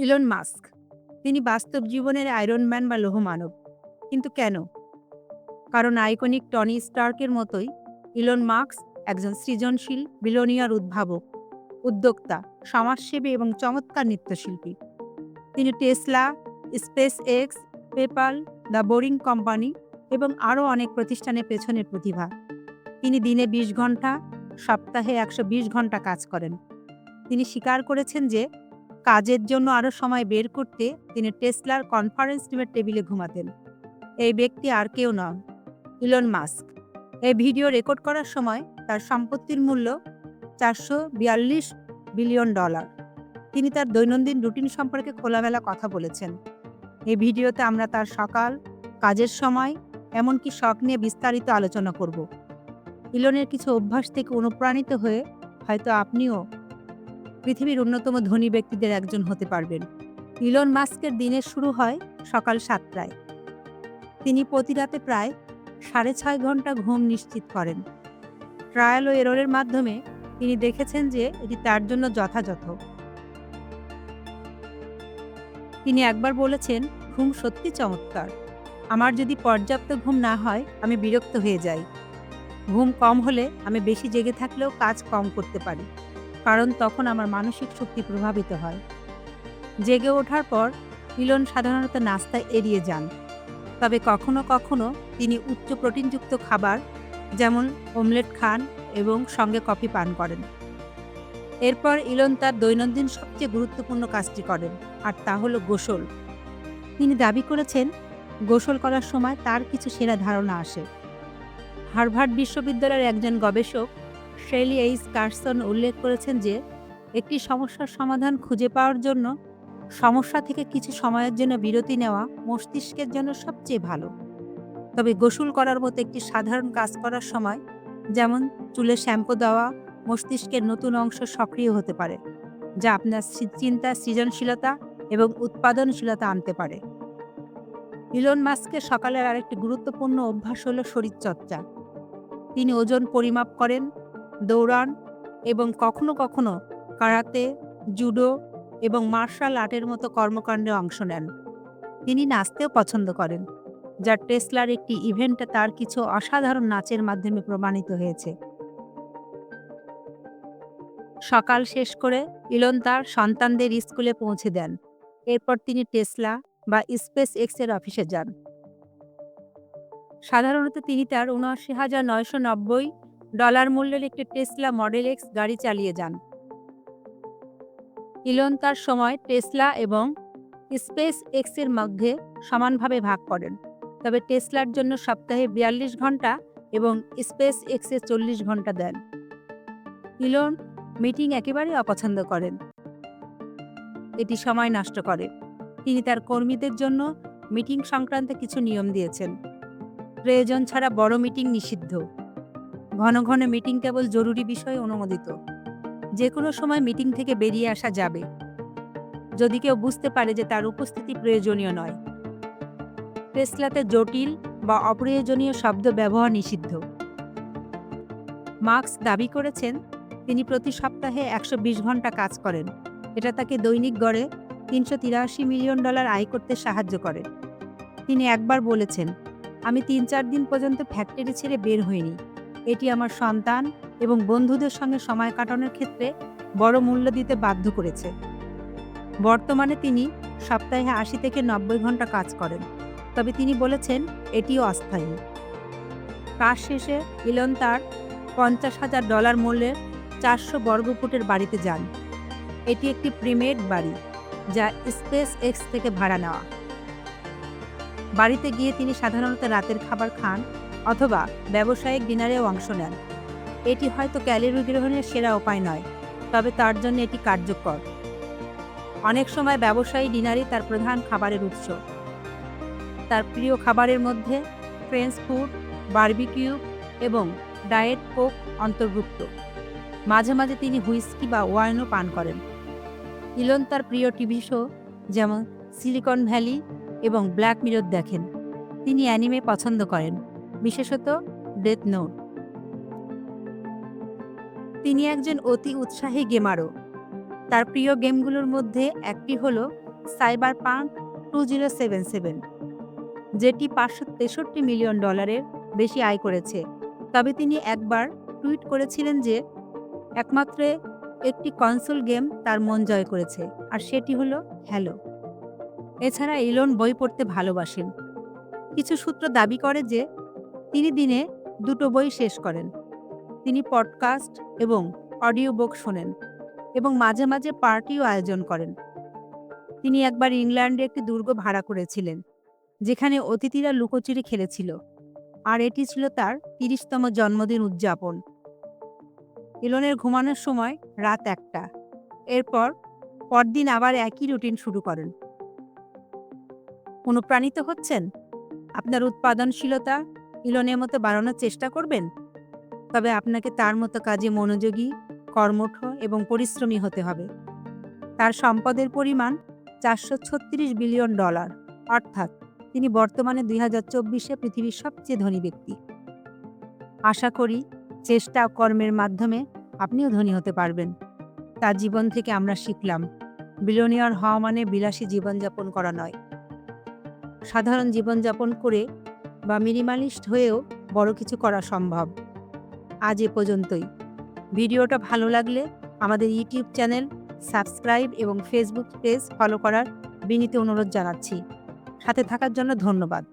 Elon Musk. তিনি বাস্তব জীবনের আয়রনম্যান বা লৌহমানব। কিন্তু কেন? কারণ আইকনিক টনি স্টার্কের মতোই ইলন মাস্ক একজন সৃজনশীল, বিলোনিয়ার উদ্ভাবক, উদ্যোক্তা, সমাজসেবী এবং চমৎকার নৃত্যশিল্পী। তিনি Tesla SpaceX PayPal, the boring company এবং আরও অনেক প্রতিষ্ঠানের পেছনের প্রতিভা। তিনি দিনে বিশ ঘণ্টা সপ্তাহে একশো বিশ ঘণ্টা কাজ করেন। তিনি স্বীকার করেছেন যে কাজের জন্য আরও সময় বের করতে তিনি টেসলার কনফারেন্স রুমের টেবিলে ঘুমাতেন। এই ব্যক্তি আর কেউ নন, ইলন মাস্ক। এই ভিডিও রেকর্ড করার সময় তার সম্পত্তির মূল্য চারশো বিয়াল্লিশ বিলিয়ন ডলার। তিনি তার দৈনন্দিন রুটিন সম্পর্কে খোলামেলা কথা বলেছেন। এই ভিডিওতে আমরা তার সকাল, কাজের সময়, এমনকি শখ নিয়ে বিস্তারিত আলোচনা করব। ইলনের কিছু অভ্যাস থেকে অনুপ্রাণিত হয়ে হয়তো আপনিও পৃথিবীর অন্যতম ধনী ব্যক্তিদের একজন হতে পারবেন। ইলন মাস্কের দিনের শুরু হয় সকাল সাতটায়। তিনি প্রতি রাতে প্রায় সাড়ে ছয় ঘণ্টা ঘুম নিশ্চিত করেন। ট্রায়াল ও এররের মাধ্যমে তিনি দেখেছেন যে এটি তার জন্য যথাযথ। তিনি একবার বলেছেন, ঘুম সত্যি চমৎকার। আমার যদি পর্যাপ্ত ঘুম না হয়, আমি বিরক্ত হয়ে যাই। ঘুম কম হলে আমি বেশি জেগে থাকলেও কাজ কম করতে পারি। কারণ তখন আমার মানসিক শক্তি প্রভাবিত হয়। জেগে ওঠার পর ইলন সাধারণত নাস্তা এড়িয়ে যান। তবে কখনো কখনো তিনি উচ্চ প্রোটিনযুক্ত খাবার যেমন অমলেট খান এবং সঙ্গে কফি পান করেন। এরপর ইলন তার দৈনন্দিন সবচেয়ে গুরুত্বপূর্ণ কাজটি করেন, আর তা হলো গোসল। তিনি দাবি করেছেন, গোসল করার সময় তার কিছু সেরা ধারণা আসে। হার্ভার্ড বিশ্ববিদ্যালয়ের একজন গবেষক শেলি এইস কার্সন উল্লেখ করেছেন যে, একটি সমস্যার সমাধান খুঁজে পাওয়ার জন্য সমস্যা থেকে কিছু সময়ের জন্য বিরতি নেওয়া মস্তিষ্কের জন্য সবচেয়ে ভালো। তবে গোসল করার মতো একটি সাধারণ কাজ করার সময়, যেমন চুলে শ্যাম্পু দেওয়া মস্তিষ্কের নতুন অংশ সক্রিয় হতে পারে, যা আপনার চিন্তা, সৃজনশীলতা এবং উৎপাদনশীলতা আনতে পারে। ইলন মাস্কের সকালের আরেকটি গুরুত্বপূর্ণ অভ্যাস হলো শরীরচর্চা। তিনি ওজন পরিমাপ করেন দৌড়ান এবং কখনো কখনো কারাতে, জুডো এবং মার্শাল আর্টের মতো কর্মকাণ্ডে অংশ নেন। তিনি নাচতেও পছন্দ করেন, যা টেসলার একটি ইভেন্টে তার কিছু অসাধারণ নাচের মাধ্যমে প্রমাণিত হয়েছে। সকাল শেষ করে ইলন তার সন্তানদের স্কুলে পৌঁছে দেন। এরপর তিনি টেসলা বা স্পেস এক্সের অফিসে যান। সাধারণত তিনি তার উনআশি হাজার নয়শো নব্বই ডলার মূল্যের একটি টেসলা মডেল এক্স গাড়ি চালিয়ে যান। ইলন তার সময় টেসলা এবং স্পেস এক্সের মধ্যে সমানভাবে ভাগ করেন। তবে টেসলার জন্য সপ্তাহে বিয়াল্লিশ ঘণ্টা এবং স্পেস এক্সে চল্লিশ ঘণ্টা দেন। ইলন মিটিং একেবারেই অপছন্দ করেন। এটি সময় নষ্ট করে। তিনি তার কর্মীদের জন্য মিটিং সংক্রান্ত কিছু নিয়ম দিয়েছেন। প্রয়োজন ছাড়া বড় মিটিং নিষিদ্ধ। ঘন ঘন মিটিং কেবল জরুরি বিষয়ে অনুমোদিত। যে কোনো সময় মিটিং থেকে বেরিয়ে আসা যাবে। যদি কেউ বুঝতে পারে যে তার উপস্থিতি প্রয়োজনীয় নয়। টেসলাতে জটিল বা অপ্রয়োজনীয় শব্দ ব্যবহার নিষিদ্ধ। মার্কস দাবি করেছেন, তিনি প্রতি সপ্তাহে একশো বিশ ঘণ্টা কাজ করেন। এটা তাকে দৈনিক গড়ে তিনশো তিরাশি মিলিয়ন ডলার আয় করতে সাহায্য করে। তিনি একবার বলেছেন, আমি তিন চার দিন পর্যন্ত ফ্যাক্টরি ছেড়ে বের হইনি। এটি আমার সন্তান এবং বন্ধুদের সঙ্গে সময় কাটানোর ক্ষেত্রে বড় মূল্য দিতে বাধ্য করেছে। বর্তমানে তিনি সপ্তাহে আশি থেকে নব্বই ঘণ্টা কাজ করেন, তবে তিনি বলেছেন এটিও অস্থায়ী। কাজ শেষে ইলন তার পঞ্চাশ হাজার ডলার মূল্যের চারশো বর্গফুটের বাড়িতে যান। এটি একটি প্রিমেড বাড়ি, যা স্পেস এক্স থেকে ভাড়া নেওয়া। বাড়িতে গিয়ে তিনি সাধারণত রাতের খাবার খান অথবা ব্যবসায়িক ডিনারেও অংশ নেন। এটি হয়তো ক্যালোরি গ্রহণের সেরা উপায় নয়, তবে তার জন্য এটি কার্যকর। অনেক সময় ব্যবসায়ী ডিনারই তার প্রধান খাবারের উৎস। তার প্রিয় খাবারের মধ্যে ফ্রেঞ্চ ফুড, বারবিকিউ এবং ডায়েট কোক অন্তর্ভুক্ত। মাঝে মাঝে তিনি হুইস্কি বা ওয়াইনও পান করেন। ইলন তার প্রিয় টিভি শো যেমন সিলিকন ভ্যালি এবং ব্ল্যাক মিরর দেখেন। তিনি অ্যানিমে পছন্দ করেন। বিশেষত ডেথ নোট তিনি একজন অতি উৎসাহী গেমারও। তার প্রিয় গেমগুলোর মধ্যে একটি হল Cyberpunk two zero seven seven যেটি পাঁচশো তেষট্টি মিলিয়ন ডলারের বেশি আয় করেছে। তবে তিনি একবার টুইট করেছিলেন যে, একমাত্র একটি কনসোল গেম তার মন জয় করেছে, আর সেটি হলো হ্যালো এছাড়া ইলন বই পড়তে ভালোবাসেন। কিছু সূত্র দাবি করে যে তিনি দিনে দুটো বই শেষ করেন। তিনি পডকাস্ট এবং অডিও বুক শোনেন এবং মাঝে মাঝে পার্টিও আয়োজন করেন। তিনি একবার ইংল্যান্ডে একটি দুর্গ ভাড়া করেছিলেন, যেখানে অতিথিরা লুকোচুরি খেলেছিল, আর এটি ছিল তার তিরিশতম জন্মদিন উদযাপন। ইলনের ঘুমানোর সময় রাত একটা, এরপর পরদিন আবার একই রুটিন শুরু করেন। অনুপ্রাণিত হচ্ছেন? আপনার উৎপাদনশীলতা ইলনের মতো বাড়ানোর চেষ্টা করবেন? তবে আপনাকে তার মতো কাজে মনোযোগী, কর্মঠ এবং পরিশ্রমী হতে হবে। তার সম্পদের পরিমাণ চারশো ছত্রিশ বিলিয়ন ডলার। অর্থাৎ তিনি বর্তমানে দুই হাজার চব্বিশে পৃথিবীর সবচেয়ে ধনী ব্যক্তি। আশা করি চেষ্টা কর্মের মাধ্যমে আপনিও ধনী হতে পারবেন। তার জীবন থেকে আমরা শিখলাম, বিলিয়নিয়ার হওয়া মানে বিলাসী জীবনযাপন করা নয়। সাধারণ জীবনযাপন করে বা মিনিমালিস্ট হয়েও বড় কিছু করা সম্ভব। আজ এ পর্যন্তই। ভিডিওটা ভালো লাগলে আমাদের ইউটিউব চ্যানেল সাবস্ক্রাইব এবং ফেসবুক পেজ ফলো করার বিনীত অনুরোধ জানাচ্ছি। সাথে থাকার জন্য ধন্যবাদ।